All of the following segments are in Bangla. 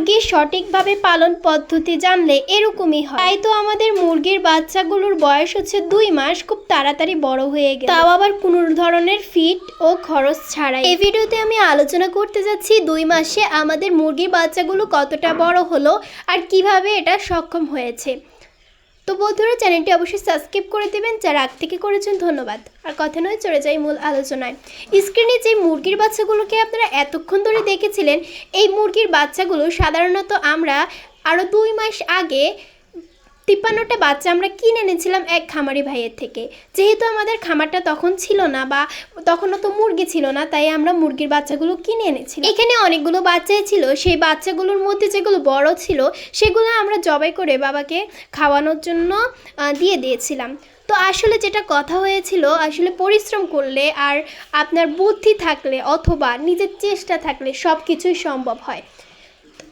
মুরগির সঠিকভাবে পালন পদ্ধতি জানলে এরকমই হয়। তাই তো আমাদের মুরগির বাচ্চাগুলোর বয়স হচ্ছে দুই মাস, খুব তাড়াতাড়ি বড় হয়ে গেল। তাও আবার কোনো ধরনের ফিট ও খরচ ছাড়াই। এই ভিডিওতে আমি আলোচনা করতে যাচ্ছি দুই মাসে আমাদের মুরগির বাচ্চাগুলো কতটা বড় হলো আর কীভাবে এটা সক্ষম হয়েছে। তো বন্ধুরা, চ্যানেলটি অবশ্যই সাবস্ক্রাইব করে দেবেন, যারা আগ থেকে করেছেন ধন্যবাদ। আর কথা নয়, চলে যাই মূল আলোচনায়। স্ক্রিনে যে মুরগির বাচ্চাগুলোকে আপনারা এতক্ষণ ধরে দেখেছিলেন, এই মুরগির বাচ্চাগুলো সাধারণত আমরা আরও দুই মাস আগে তিপ্পান্নটা বাচ্চা আমরা কিনে এনেছিলাম এক খামারি ভাইয়ের থেকে। যেহেতু আমাদের খামারটা তখন ছিল না বা তখনও তো মুরগি ছিল না, তাই আমরা মুরগির বাচ্চাগুলো কিনে এনেছিলাম। এখানে অনেকগুলো বাচ্চাই ছিল, সেই বাচ্চাগুলোর মধ্যে যেগুলো বড় ছিল, সেগুলো আমরা জবাই করে বাবাকে খাওয়ানোর জন্য দিয়ে দিয়েছিলাম। তো আসলে যেটা কথা হয়েছিল, আসলে পরিশ্রম করলে আর আপনার বুদ্ধি থাকলে অথবা নিজের চেষ্টা থাকলে সব কিছুই সম্ভব হয়।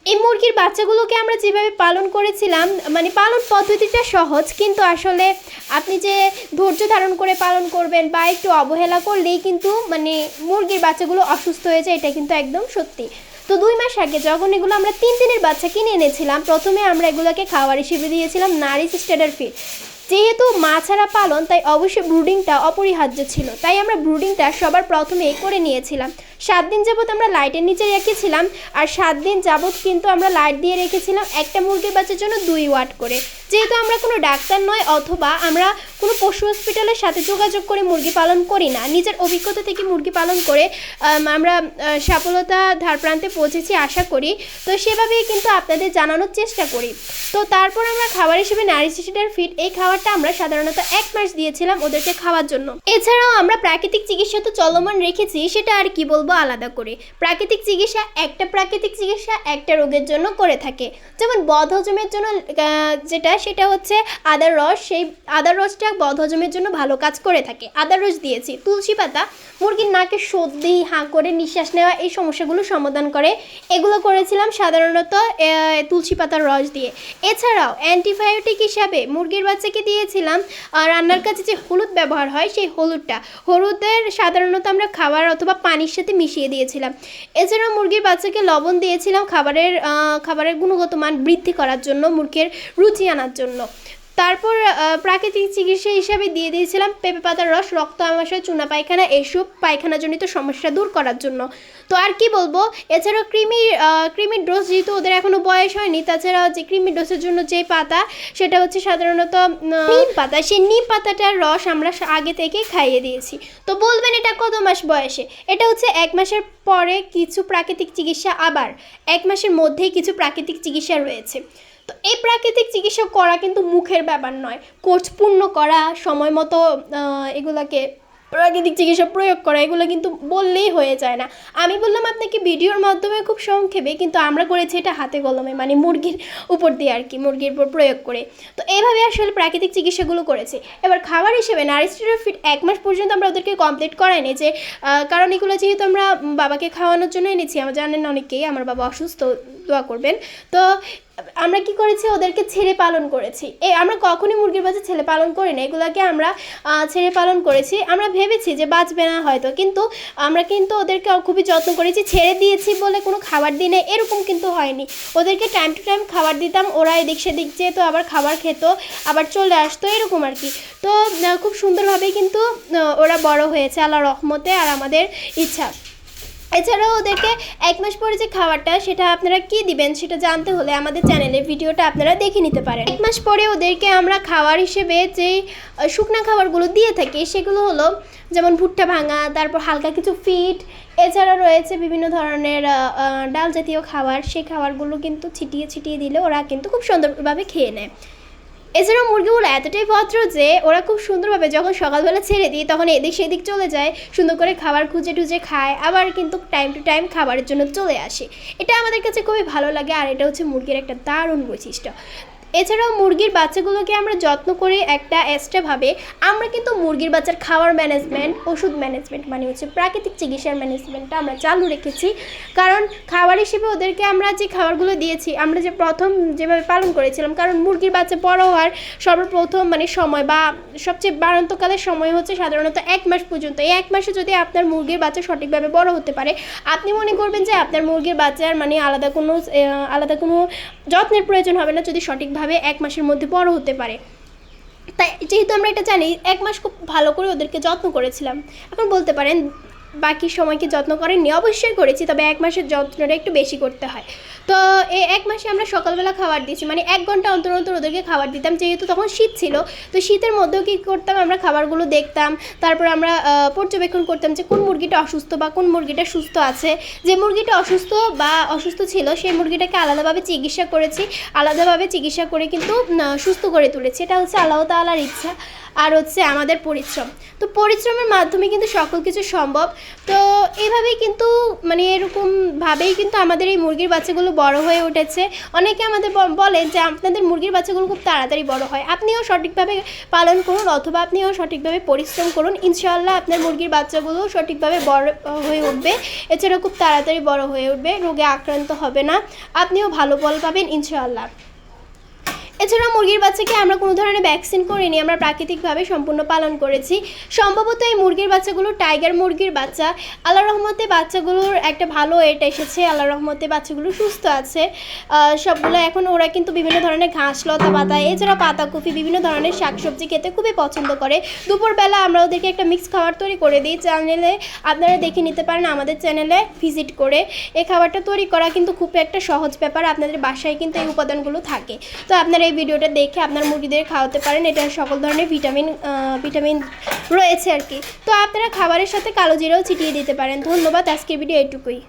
এই মুরগির বাচ্চাগুলোকে আমরা যেভাবে পালন করেছিলাম মানে পালন পদ্ধতিটা সহজ, কিন্তু আসলে আপনি যে ধৈর্য ধারণ করে পালন করবেন বা একটু অবহেলা করলেই কিন্তু মানে মুরগির বাচ্চাগুলো অসুস্থ হয়ে যায়, এটা কিন্তু একদম সত্যি। তো দুই মাস আগে যখন এগুলো আমরা তিন দিনের বাচ্চা কিনে এনেছিলাম, প্রথমে আমরা এগুলোকে খাওয়ার হিসেবে দিয়েছিলাম নারিশ স্টেডার ফিড। যেহেতু মাছারা পালন, তাই অবশ্যই ব্রুডিংটা অপরিহার্য ছিল। তাই আমরা ব্রুডিংটা সবার প্রথমেই করে নিয়েছিলাম। সাত দিন যাবৎ আমরা লাইটের নিচে রেখেছিলাম, আর সাত দিন যাবৎ কিন্তু আমরা লাইট দিয়ে রেখেছিলাম একটা মুরগির বাচ্চার জন্য দুই ওয়াট করে। যেহেতু আমরা কোনো ডাক্তার নয়, অথবা আমরা কোনো পশু হসপিটালের সাথে যোগাযোগ করে মুরগি পালন করি না। নিজের অভিজ্ঞতা থেকে মুরগি পালন করে আমরা সফলতা ধার প্রান্তে পৌঁছেছি আশা করি। তো সেভাবেই কিন্তু আপনাদের জানানোর চেষ্টা করি। তো তারপর আমরা খাবার হিসেবে নারিশিটার ফিট এই খাবারটা আমরা সাধারণত এক মাস দিয়েছিলাম ওদেরকে খাওয়ার জন্য। এছাড়াও আমরা প্রাকৃতিক চিকিৎসা তো চলমান রেখেছি, সেটা আর কি বলব আলাদা করে। প্রাকৃতিক চিকিৎসা, একটা প্রাকৃতিক চিকিৎসা একটা রোগের জন্য করে থাকে। যেমন বদহজমের জন্য যেটা, সেটা হচ্ছে আদার রস। সেই আদার রসটা বদহজমের জন্য ভালো কাজ করে থাকে। আদার রস দিয়েছি, তুলসী পাতা, মুরগির নাকে সর্দি, হাঁ করে নিঃশ্বাস নেওয়া এই সমস্যাগুলো সমাধান করে। এগুলো করেছিলাম সাধারণত তুলসী পাতার রস দিয়ে। এছাড়াও অ্যান্টিবায়োটিক হিসাবে মুরগির বাচ্চাকে দিয়েছিলাম রান্নার কাছে যে হলুদ ব্যবহার হয় সেই হলুদটা। হলুদের সাধারণত আমরা খাবার অথবা পানির সাথে মিশিয়ে দিয়েছিলাম। এছাড়াও মুরগির বাচ্চাকে লবণ দিয়েছিলাম খাবারের খাবারের গুণগত মান বৃদ্ধি করার জন্য, মুরগির রুচি আনার জন্য। তারপর প্রাকৃতিক চিকিৎসা হিসাবে দিয়ে দিয়েছিলাম পেঁপে পাতার রস রক্ত আমাশয় চুনা পায়খানা এসব পায়খানাজনিত সমস্যা দূর করার জন্য। তো আর কি বলব এছাড়াও আহ, কৃমির ডোজ যেহেতু ওদের এখনও বয়স হয়নি তাছাড়া যে কৃমির ডোজের জন্য যে পাতা সেটা হচ্ছে সাধারণত নিম পাতা। সেই নিম পাতাটার রস আমরা আগে থেকে খাইয়ে দিয়েছি। তো বলবেন এটা কত মাস বয়সে? এটা হচ্ছে এক মাসের পরে কিছু প্রাকৃতিক চিকিৎসা আবার এক মাসের মধ্যেই কিছু প্রাকৃতিক চিকিৎসা রয়েছে। তো এই প্রাকৃতিক চিকিৎসা করা কিন্তু মুখের ব্যাপার নয়। কোর্স পূর্ণ করা, সময় মতো এগুলাকে প্রাকৃতিক চিকিৎসা প্রয়োগ করা, এগুলো কিন্তু বললেই হয়ে যায় না। আমি বললাম, আপনাকে ভিডিওর মাধ্যমে খুব সংক্ষেপে কিন্তু আমরা করেছি এটা হাতে কলমে মানে মুরগির উপর দিয়ে আর কি, মুরগির উপর প্রয়োগ করে। তো এইভাবে আসলে প্রাকৃতিক চিকিৎসাগুলো করেছি। এবার খাবার হিসেবে নারিস্টের ফিট এক মাস পর্যন্ত আমরা ওদেরকে কমপ্লিট করাইনি যে কারণ এগুলো যেহেতু আমরা বাবাকে খাওয়ানোর জন্য এনেছি, আমার জানেন অনেকেই, আমার বাবা অসুস্থ, দোয়া করবেন। তো আমরা কি করেছি? ওদেরকে ছেড়ে পালন করেছি। এই আমরা কখনই মুরগির বাচ্চা ছেড়ে পালন করি না। এগুলাকে আমরা ছেড়ে পালন করেছি। আমরা ভেবেছি যে বাঁচবে না হয়তো। কিন্তু আমরা কিন্তু ওদেরকে খুবই যত্ন করেছি। ছেড়ে দিয়েছি বলে কোনো খাবার দিই না এরকম কিন্তু হয়নি। ওদেরকে টাইম টু টাইম খাবার দিতাম। ওরা এদিক সেদিক যেত, আবার খাবার খেত, আবার চলে আসতো, এরকম আর কি। তো খুব সুন্দরভাবে কিন্তু ওরা বড় হয়েছে। আল্লাহ রহমতে আর আমাদের ইচ্ছা। এছাড়াও ওদেরকে এক মাস পরে যে খাবারটা সেটা আপনারা কি দিবেন সেটা জানতে হলে আমাদের চ্যানেলের ভিডিওটা আপনারা দেখে নিতে পারেন। এক মাস পরে ওদেরকে আমরা খাবার হিসেবে আহ, শুকনা খাবারগুলো দিয়ে থাকি সেগুলো হলো যেমন ভুট্টা ভাঙা তারপর হালকা কিছু ফিট এছাড়া রয়েছে বিভিন্ন ধরনের ডাল জাতীয় খাবার সেই খাবারগুলো কিন্তু ছিটিয়ে ছিটিয়ে দিলে ওরা কিন্তু খুব সুন্দরভাবে খেয়ে নেয়। এছাড়াও মুরগিগুলো এতটাই ভদ্র যে ওরা খুব সুন্দরভাবে যখন সকালবেলা ছেড়ে দিই, তখন এদিক সেদিক চলে যায়, সুন্দর করে খাবার খুঁজে টুজে খায়, আবার কিন্তু টাইম টু টাইম খাবারের জন্য চলে আসে। এটা আমাদের কাছে খুবই ভালো লাগে, আর এটা হচ্ছে মুরগির একটা দারুণ বৈশিষ্ট্য। এছাড়াও মুরগির বাচ্চাগুলোকে আমরা যত্ন করে একটা এক্সট্রাভাবে আমরা কিন্তু মুরগির বাচ্চার খাওয়ার ম্যানেজমেন্ট ওষুধ ম্যানেজমেন্ট মানে হচ্ছে প্রাকৃতিক চিকিৎসার ম্যানেজমেন্টটা আমরা চালু রেখেছি। কারণ খাবার হিসেবে ওদেরকে আমরা যে খাবারগুলো দিয়েছি, আমরা যে প্রথম যেভাবে পালন করেছিলাম, কারণ মুরগির বাচ্চা বড় হওয়ার সর্বপ্রথম মানে সময় বা সবচেয়ে বাড়ন্তকালের সময় হচ্ছে সাধারণত এক মাস পর্যন্ত। এই এক মাসে যদি আপনার মুরগির বাচ্চা সঠিকভাবে বড় হতে পারে, আপনি মনে করবেন যে আপনার মুরগির বাচ্চার মানে আলাদা কোনো আলাদা কোনো যত্নের প্রয়োজন হবে না। যদি সঠিকভাবে এক মাসের মধ্যে বড় হতে পারে। তাই যেহেতু আমরা এটা জানি, এক মাস খুব ভালো করে ওদেরকে যত্ন করেছিলাম। এখন বলতে পারেন বাকি সময়কে যত্ন করেননি। অবশ্যই করেছি, তবে এক মাসের যত্নটা একটু বেশি করতে হয়। তো এই এক মাসে আমরা সকালবেলা খাবার দিয়েছি মানে এক ঘণ্টা অন্তর অন্তর ওদেরকে খাবার দিতাম, যেহেতু তখন শীত ছিল। তো শীতের মধ্যেও কী করতাম, আমরা খাবারগুলো দেখতাম। তারপর আমরা পর্যবেক্ষণ করতাম যে কোন মুরগিটা অসুস্থ বা কোন মুরগিটা সুস্থ আছে। যে মুরগিটা অসুস্থ বা অসুস্থ ছিল, সেই মুরগিটাকে আলাদাভাবে চিকিৎসা করেছি। আলাদাভাবে চিকিৎসা করে কিন্তু সুস্থ করে তুলেছি। এটা হচ্ছে আল্লাহ তাআলার ইচ্ছা। আর হচ্ছে আমাদের পরিশ্রম। তো পরিশ্রমের মাধ্যমে কিন্তু সকল কিছু সম্ভব। তো এইভাবেই কিন্তু মানে এরকমভাবেই কিন্তু আমাদের এই মুরগির বাচ্চাগুলো বড় হয়ে উঠেছে। অনেকে আমাদের ব- বলে যে আপনাদের মুরগির বাচ্চাগুলো খুব তাড়াতাড়ি বড় হয়। আপনিও সঠিকভাবে পালন করুন অথবা আপনিও সঠিকভাবে পরিশ্রম করুন। ইনশাআল্লাহ আপনার মুরগির বাচ্চাগুলো সঠিকভাবে বড় হয়ে উঠবে। এছাড়া খুব তাড়াতাড়ি বড় হয়ে উঠবে। রোগে আক্রান্ত হবে না। আপনিও ভালো ফল পাবেন ইনশাআল্লাহ। এছাড়া মুরগির বাচ্চাকে আমরা কোনো ধরনের ভ্যাকসিন করিনি, আমরা প্রাকৃতিকভাবে সম্পূর্ণ পালন করেছি। সম্ভবত এই মুরগির বাচ্চাগুলো টাইগার মুরগির বাচ্চা। আল্লাহ রহমতে বাচ্চাগুলোর একটা ভালো এটা এসেছে আল্লাহ রহমতে বাচ্চাগুলো সুস্থ আছে। সবগুলো এখন ওরা কিন্তু বিভিন্ন ধরনের ঘাস লতা পাতা এছাড়া পাতাকপি, বিভিন্ন ধরনের শাকসবজি খেতে খুবই পছন্দ করে। দুপুরবেলা আমরা ওদেরকে একটা মিক্স খাবার তৈরি করে দিই। চ্যানেলে আপনারা দেখে নিতে পারেন আমাদের চ্যানেলে ভিজিট করে। এই খাবারটা তৈরি করা কিন্তু খুব একটা সহজ ব্যাপার, আপনাদের বাসায় কিন্তু এই উপাদানগুলো থাকে। তো আপনারা এই ভিডিওটা দেখে আপনার মুরগিদের খাওয়াতে পারেন। এটা সকল ধরনের ভিটামিন ভিটামিন রয়েছে আর কি। তো আপনারা খাবারের সাথে কালো জিরাও ছিটিয়ে দিতে পারেন। ধন্যবাদ। আজকের ভিডিও এটুকুই।